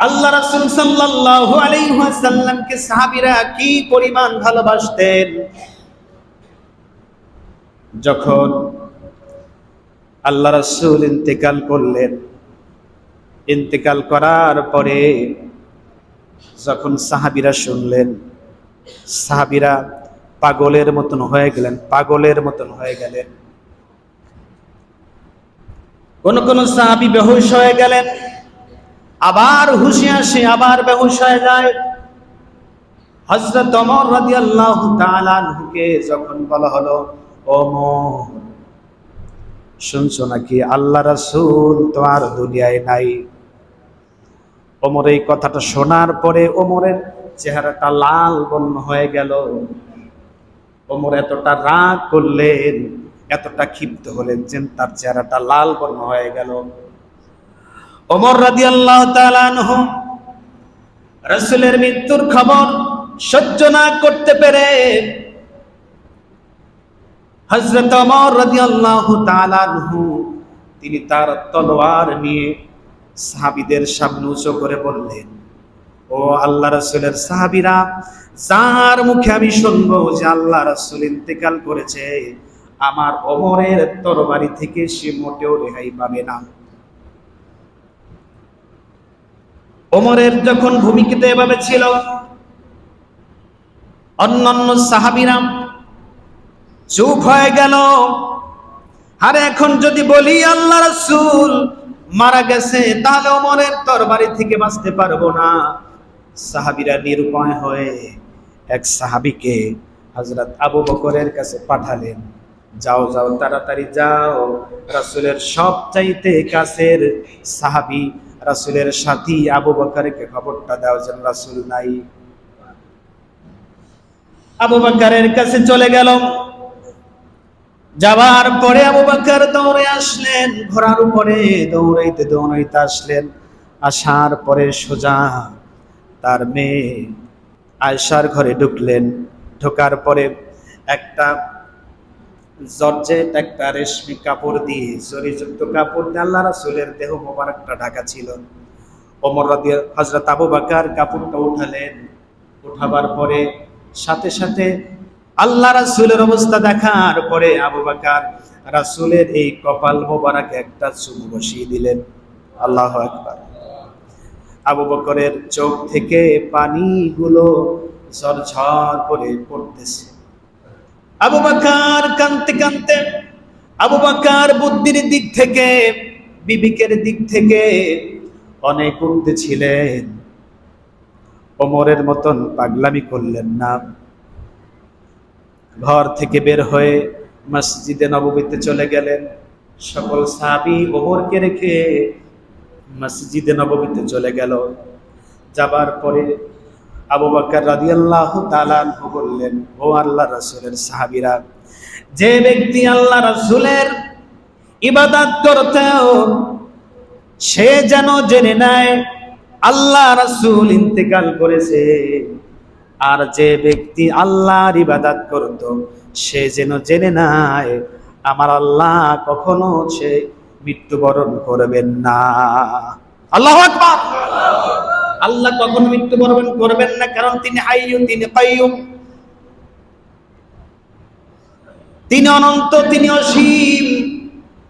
আল্লাহ রাসূল সাল্লাল্লাহু আলাইহি ওয়াসাল্লামকে সাহাবীরা কি পরিমাণ ভালোবাসতেন? যখন আল্লাহ রাসূল ইন্তেকাল করলেন, ইন্তেকাল করার পরে যখন সাহাবীরা শুনলেন, সাহাবীরা পাগলের মতন হয়ে গেলেন, পাগলের মতন হয়ে গেলেন। কোন কোন সাহাবী বেহুশ হয়ে গেলেন। আবার হুশে আসে, আবার বেহুশ হয়ে যায়। হযরত ওমর রাদিয়াল্লাহু তাআলা আনহুকে যখন বলা হলো, ওমর, শুনছো নাকি? আল্লাহ রাসূল তো আর দুনিয়ায় নাই। ওমর এই কথাটা শোনার পরে ওমরের চেহারাটা লাল বর্ণ হয়ে গেল। ওমর এতটা রাগ করলেন, এতটা ক্ষিপ্ত হলেন যে তার চেহারাটা লাল বর্ণ হয়ে গেল। ওমর তাআলা আনহু, রাসূলের মৃত্যুর খবর সহ্য না করতে পেরে হযরত ওমর রাদিয়াল্লাহু তাআলা আনহু, তিনি তার তলোয়ার নিয়ে সাহাবীদের সামনে উঁচু করে বললেন, ও আল্লাহ রসুলের সাহাবিরা, যার মুখে আমি শুনব যে আল্লাহ রসুল ইন্তেকাল করেছে, আমার অমরের তরবারি থেকে সে মোটেও রেহাই পাবে না। ওমরের যখন ভূমিকাতে এভাবে ছিল, অন্যান্য সাহাবিরা চুপ হয়ে গেল। আর এখন যদি বলি আল্লাহ রাসূল, মারা গেছে, তাহলে ওমরের তরবারি থেকে বাঁচতে পারব না। সাহাবিরা নিরুপায় হয়ে এক সাহাবিকে হযরত আবু বকরের কাছে পাঠালেন। যাও যাও, তাড়াতাড়ি যাও। রাসূলের সবচাইতে কাছের সাহাবী রাসূলের সাথী আবু বকরকে খবরটা দাও যেন রাসূল নাই। আবু বাকারের কাছে চলে গেল। যাবার পরে আবু বকর দৌড়ে আসলেন, ঘোড়ার উপরে দৌড়াইতে দৌড়াইতে আসলেন। আসার পরে সোজা তার মেয়ে আয়সার ঘরে ঢুকলেন। ঢোকার পরে একটা জর্জেট একটা রেশমি কাপড় দিয়ে জরিযুক্ত কাপড় দিয়ে আল্লাহ রাসূলের দেহ মোবারকটা ঢাকা ছিল। ওমর রাদি, হযরত আবু বাকার কাপড়টা উঠালেন। উঠাবার পরে সাথে সাথে আল্লাহ রাসুলের অবস্থা দেখার পরে আবু বকর রাসূলের এই কপাল মোবারকে একটা চুমু বসিয়ে দিলেন। আল্লাহ একবার আবু বকরের চোখ থেকে পানিগুলো ঝরঝর করে পড়তেছে। আবু বাকার কানতে কানতে, আবু বাকার বুদ্ধির দিক থেকে, বিবেকের দিক থেকে অনেক উর্ধে ছিলেন। ওমরের মতন পাগলামি করলেন না। ঘর থেকে বের হয়ে মসজিদে নবমীতে চলে গেলেন। সকল সাহাবি ওমরকে রেখে মসজিদে নবমীতে চলে গেল। যাবার পরে আবু রাদিয়াল্লাহু তাআলা আনহু বললেন, ও আল্লাহ রাসূলের সাহাবীরা, যে ব্যক্তি আল্লাহ রাসূলের ইবাদাত করতেও সে যেন জেনে নেয়, আল্লাহ রাসূল ইন্তেকাল করেছে। আর যে ব্যক্তি আল্লাহর ইবাদাত করত, সে যেন জেনে নেয়, আমার আল্লাহ কখনো সে মৃত্যুবরণ করবেন না। আল্লাহ আকবার। আল্লাহ কখন মৃত্যুবরণ করবেন না, কারণ তিনি হাইয়ুন, তিনি কাইয়ুম। তিনি অনন্ত, তিনি অসীম।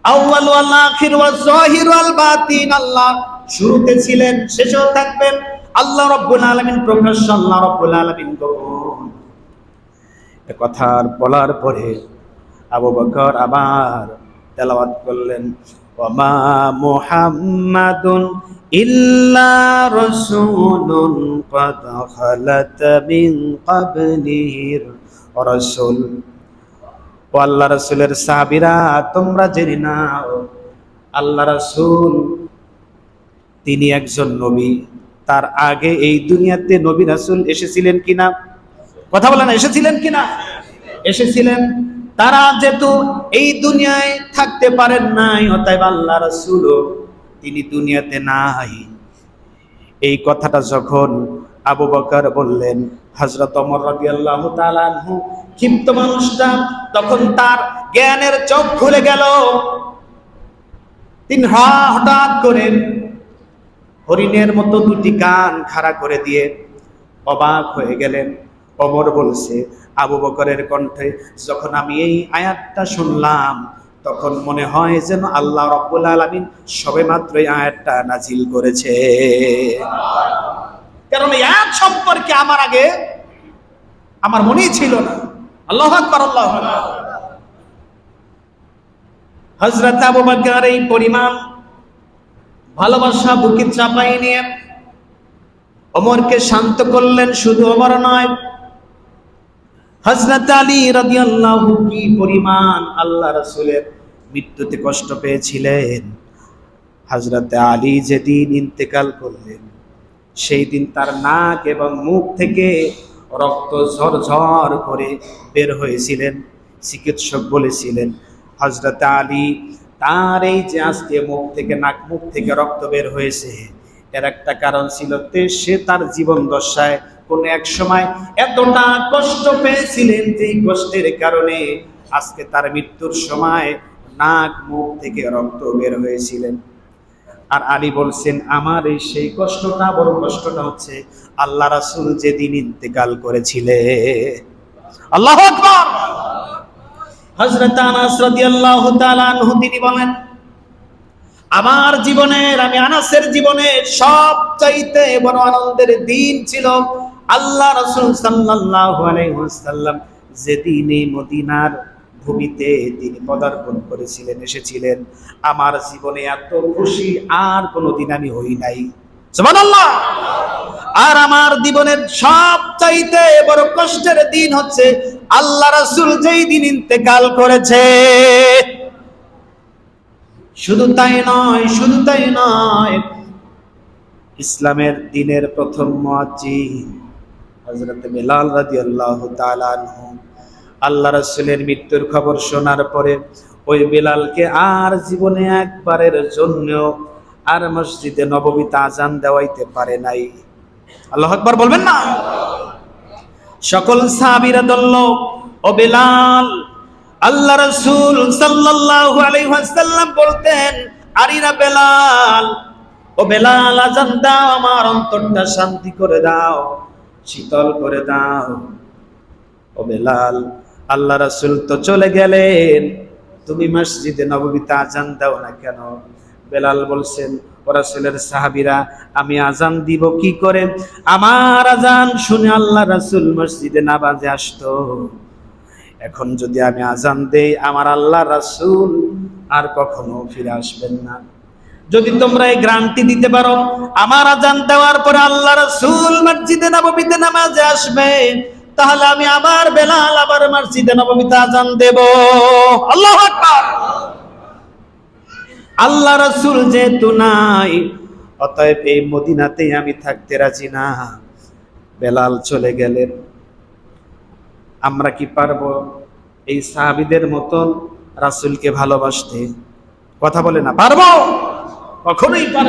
আউয়াল ওয়াল আখির ওয়াল জাহির ওয়াল বাতিন, আল্লাহ শুরুতে ছিলেন, শেষেও থাকবেন। আল্লাহ রাব্বুল আলামিন প্রকাশ্য আল্লাহ রাব্বুল আলামিন গোপন কথা বলার পরে আবু বকর আবার তেলাওয়াত করলেন। ওমা মুহাম্মাদুন ইল্লা রাসূলুন قد خلت من قبله রাসূল ও আল্লাহ রাসূলের সাহাবীরা তোমরা জেনে নাও আল্লাহ রাসূল তিনি একজন নবী তার আগে এই দুনিয়াতে নবী রাসূল এসেছিলেন কিনা কথা বলেন এসেছিলেন কিনা এসেছিলেন তারা যেহেতু এই দুনিয়ায় থাকতে পারেন নাই, অতএব আল্লাহ রাসূল তিনি দুনিয়াতে নাই। এই কথাটা যখন আবু বকর বললেন ওমর রাদিয়াল্লাহু তাআলা আনহু, ক্ষিপ্ত মানুষটা তখন তার জ্ঞানের চোখ খুলে গেল। তিনি হঠাৎ করে হরিণের মতো দুটি কান খাড়া করে দিয়ে অবাক হয়ে গেলেন। অমর বলছে, আবু বকরের কণ্ঠে, যখন আমি এই আয়াতটা শুনলাম, তখন মনে হয় যেন আল্লাহ রব্বুল আলমিন সবে মাত্র এই আয়াতটা নাজিল করেছে। কারণ এই আয়াত সম্পর্কে আমার আগে আমার মনেই ছিল না। আল্লাহ আকবার, আল্লাহ হজরত আবু বকর এই পরিমাণ ভালোবাসা বুকে চাপাই নিয়ে ওমরকে শান্ত করলেন, শুধু ওমর নয় হজরত আলী রাদিয়াল্লাহু কি পরিমাণ আল্লাহ রাসূলের মৃত্যুতে কষ্ট পেয়েছিলেন? হজরত আলী যেদিন ইন্তেকাল করলেন, সেই দিন তার নাক এবং মুখ থেকে রক্ত ঝরঝর করে বের হয়েছিলেন, চিকিৎসক বলেছিলেন হজরত আলী, তার এই যে আজকে মুখ থেকে নাক, মুখ থেকে রক্ত বের হয়েছে, এর একটা কারণ ছিল সে তার জীবন দশায় কোন এক সময় এতটা কষ্ট পেয়েছিলেন যে কষ্টের কারণে আজকে তার মৃত্যুর সময় নাক মুখ থেকে রক্ত বের হয়েছিলেন। আর আলী বলছেন, আমার এই সেই কষ্টটা, বড় কষ্টটা হচ্ছে আল্লাহ রাসূল যেদিন ইন্তেকাল করেছিলে। আল্লাহু হযরত আনাস রাদিয়াল্লাহু তাআলা আনহু, তিনি বলেন, আমার জীবনের, আমি আনাসের জীবনের সব চাইতে বড় আনন্দের দিন ছিল আল্লাহ রসুল আলাইহি যেদিন এই মদিনার ভূমিতে তিনি পদার্পণ করেছিলেন, এসেছিলেন, আমার জীবনে এত খুশি আর কোনোদিন আমি হই নাই। আর আমার জীবনের সব চাইতে বড় কষ্টের দিন হচ্ছে আল্লাহ রাসূল যেই দিন ইন্তেকাল করেছে। শুধু তাই নয়, শুধু তাই নয়, ইসলামের দিনের প্রথম মুয়াজ্জিন হযরত বেলাল তাআলা আনহু, আল্লাহ রাসূলের মৃত্যুর খবর শোনার পরে ওই বেলালকে আর জীবনে একবারের জন্য আর মসজিদে নববীতে আজান দেওয়াইতে পারে নাই। আল্লাহ আকবার বলবেন না? সকল সাহাবীরা দল্ল ও বেলাল আল্লাহ রাসূল সাল্লাল্লাহু আলাইহি ওয়াসাল্লাম বলতেন আরিরা বেলাল, ও বেলাল আজান দাও, আমার অন্তরটা শান্তি করে দাও। শীতল করে দাও। ও বেলাল, আল্লাহ রাসূল তো চলে গেলেন। তুমি মসজিদে নববীতে আজান দাও না কেন? বেলাল বলছেন রাসূলের সাহাবীরা, আমি আজান দিব কি করে? আমার আজান শুনে আল্লাহ রাসূল মসজিদে নামাজে আসতো। এখন যদি আমি আজান দেই, আমার আল্লাহ রাসূল আর কখনো ফিরে আসবেন না। যদি তোমরা এই গ্রান্টি দিতে পারো, আমার আজান দেওয়ার পরে আল্লাহ রাসূল মসজিদে নববীতে নামাজে আসবে, তাহলে আমি আবার বেলাল আবার মসজিদে নববীতে আজান দেব। আল্লাহু আকবার! আল্লাহ রাসূল যেহেতু নাই, অতএব এই মদিনাতেই আমি থাকতে রাজি না। বেলাল চলে গেলেন। আমরা কি পারব এই সাহাবিদের মতন রাসূলকে ভালোবাসতে? কথা বলে না, পারব? কখনোই পারব